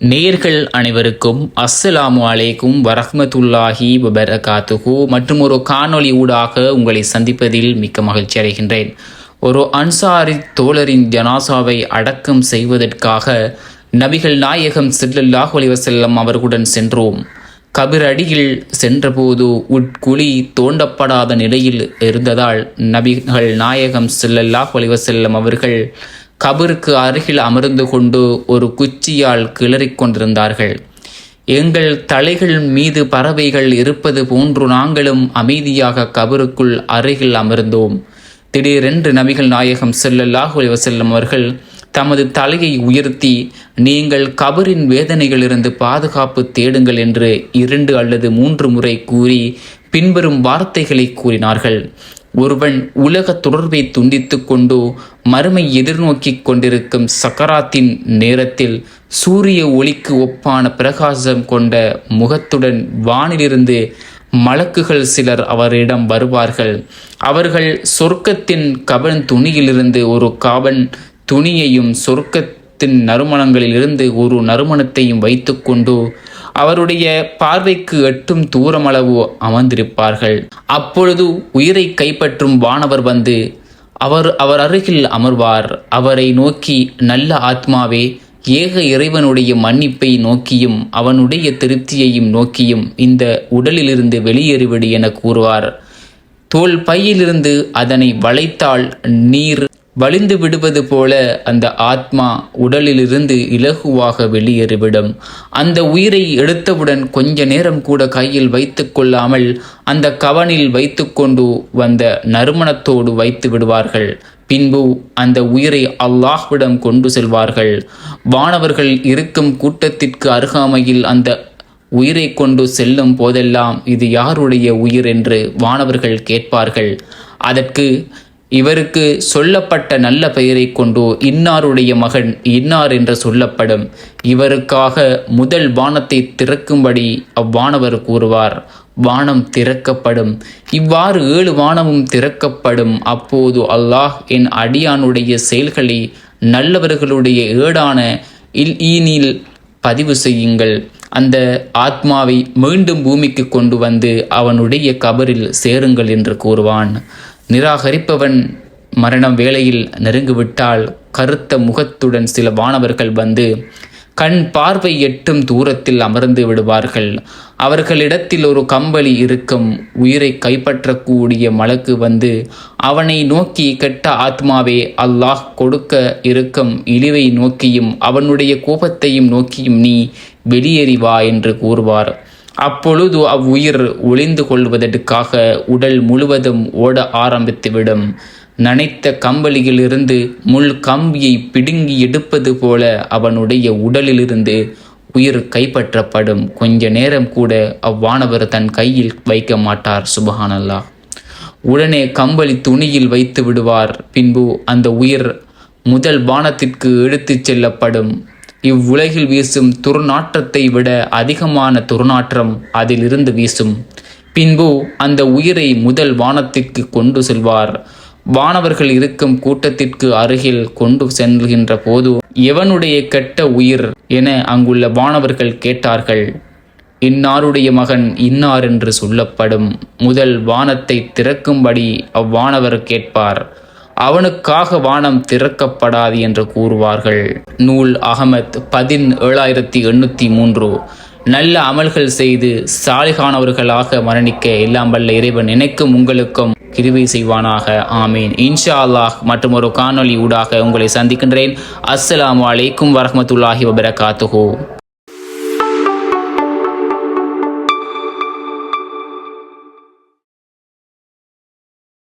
நேர்கள் அனைவருக்கும் அஸ்ஸலாமு அலைக்கும் வரஹ்மத்துல்லாஹி வபரகாத்துஹு. மற்றும் ஒரு காணொளி ஊடாக உங்களை சந்திப்பதில் மிக்க மகிழ்ச்சி அடைகின்றேன். ஒரு அன்சாரி தோழரின் ஜனாசாவை அடக்கம் செய்வதற்காக நபிகள் நாயகம் சில்லல்லாஹ் அலைஹி அவர்களுடன் சென்றோம். கபிர் அடியில் சென்றபோது உட்குழி தோண்டப்படாத நிலையில் இருந்ததால் நபிகள் நாயகம் சில்லல்லாஹ் அலைஹி அவர்கள் கபருக்கு அருகில் அமர்ந்து கொண்டு ஒரு குச்சியால் கிளறிக் கொண்டிருந்தார்கள். எங்கள் தலைகள் மீது பறவைகள் இருப்பது போன்று நாங்களும் அமைதியாக கபருக்குள் அருகில் அமர்ந்தோம். திடீரென்று நபிகள் நாயகம் ஸல்லல்லாஹு வசல்லம் அவர்கள் தமது தலையை உயர்த்தி நீங்கள் கபரின் வேதனைகளிலிருந்து பாதுகாப்பு தேடுங்கள் என்று இரண்டு அல்லது மூன்று முறை கூறி பின்வரும் வார்த்தைகளை கூறினார்கள். ஒருவன் உலக தொடர்பை துண்டித்து கொண்டு மறுமை எதிர்நோக்கி கொண்டிருக்கும் சக்கராத்தின் நேரத்தில் சூரிய ஒளிக்கு ஒப்பான பிரகாசம் கொண்ட முகத்துடன் வானிலிருந்து மலக்குகள் சிலர் அவரிடம் வருவார்கள். அவர்கள் சொர்க்கத்தின் கவன் துணியிலிருந்து ஒரு காவன் துணியையும் சொர்க்கத்தின் நறுமணங்களிலிருந்து ஒரு நறுமணத்தையும் வைத்துக்கொண்டு அவருடைய பார்வைக்கு எட்டும் தூரமளவு அமர்ந்திருப்பார்கள். அப்பொழுது உயிரை கைப்பற்றும் வானவர் வந்து அவர் அவர் அருகில் அமர்வார். அவரை நோக்கி நல்ல ஆத்மாவே ஏக இறைவனுடைய மன்னிப்பை நோக்கியும் அவனுடைய திருப்தியையும் நோக்கியும் இந்த உடலிலிருந்து வெளியேறிவிடு என கூறுவார். தோல் பையிலிருந்து அதனை வளைத்தால் நீர் வழிந்து விடுவது போல அந்த ஆத்மா உடலிலிருந்து இலகுவாக வெளியேறிவிடும். அந்த உயிரை எடுத்தவுடன் கொஞ்ச நேரம் கூட கையில் வைத்து கொள்ளாமல் அந்த கவனில் வைத்துக்கொண்டு வந்த நறுமணத்தோடு வைத்து விடுவார்கள். பின்பு அந்த உயிரை அல்லாஹ்விடம் கொண்டு செல்வார்கள். வானவர்கள் இருக்கும் கூட்டத்திற்கு அருகாமையில் அந்த உயிரை கொண்டு செல்லும் போதெல்லாம் இது யாருடைய உயிர் என்று வானவர்கள் கேட்பார்கள். அதற்கு இவருக்கு சொல்லப்பட்ட நல்ல பெயரை கொண்டு இன்னாருடைய மகன் இன்னார் என்று சொல்லப்படும். இவருக்காக முதல் வானத்தை திறக்கும்படி அவ்வானவர் கூறுவார். வானம் திறக்கப்படும். இவ்வாறு ஏழு வானமும் திறக்கப்படும். அப்போது அல்லாஹ் என் அடியானுடைய செயல்களை நல்லவர்களுடைய ஏடான இல் ஈனில் பதிவு செய்யுங்கள். அந்த ஆத்மாவை மீண்டும் பூமிக்கு கொண்டு வந்து அவனுடைய கபரில் சேருங்கள் என்று கூறுவான். நிராகரிப்பவன் மரணம் வேளையில் நெருங்கிவிட்டால் கருத்த முகத்துடன் சில வானவர்கள் வந்து கண் பார்வை எட்டும் தூரத்தில் அமர்ந்து விடுவார்கள். அவர்களிடத்தில் ஒரு கம்பளி இருக்கும் உயிரை கைப்பற்றக்கூடிய மலக்கு வந்து அவனை நோக்கி கெட்ட ஆத்மாவே அல்லாஹ் கொடுக்க இருக்கும் இழிவை நோக்கியும் அவனுடைய கோபத்தையும் நோக்கியும் நீ வெளியேறி வா என்று கூறுவார். அப்பொழுது அவ்வுயிர் ஒளிந்து கொள்வதற்காக உடல் முழுவதும் ஓட ஆரம்பித்துவிடும். நனைத்த கம்பளியிலிருந்து முள் கம்பியை பிடுங்கி எடுப்பது போல அவனுடைய உடலிலிருந்து உயிர் கைப்பற்றப்படும். கொஞ்ச நேரம் கூட அவ்வானவர் தன் கையில் வைக்க மாட்டார் சுபஹானல்லா உடனே கம்பளி துணியில் வைத்து விடுவார். பின்பு அந்த உயிர் முதல் வானத்திற்கு எடுத்துச் செல்லப்படும். இவ்வுலகில் வீசும் துர்நாற்றத்தை விட அதிகமான துர்நாற்றம் அதிலிருந்து வீசும். பின்பு அந்த உயிரை முதல் வானத்திற்கு கொண்டு செல்வார். வானவர்கள் இருக்கும் கூட்டத்திற்கு அருகில் கொண்டு செல்கின்ற போது எவனுடைய கெட்ட உயிர்? என அங்குள்ள வானவர்கள் கேட்டார்கள். இன்னாருடைய மகன் இன்னார் என்று சொல்லப்படும். முதல் வானத்தை திறக்கும்படி அவ்வானவர் கேட்பார். அவனுக்காக வானம் திறக்கப்படாது என்று கூறுவார்கள். நூல் அகமத் பதின் ஏழாயிரத்தி எண்ணூற்றி மூன்று. நல்ல அமல்கள் செய்து சாலிகானவர்களாக மரணிக்க எல்லாம் வல்ல இறைவன் நினைக்கும் உங்களுக்கும் கிருவி செய்வானாக. ஆமீன். இன்ஷா அல்லாஹ் மற்றும் ஒரு காணொளி ஊடாக உங்களை சந்திக்கின்றேன். அஸ்ஸலாமு அலைக்கும் வரமத்துல்லாஹி வபரகாத்துஹூ.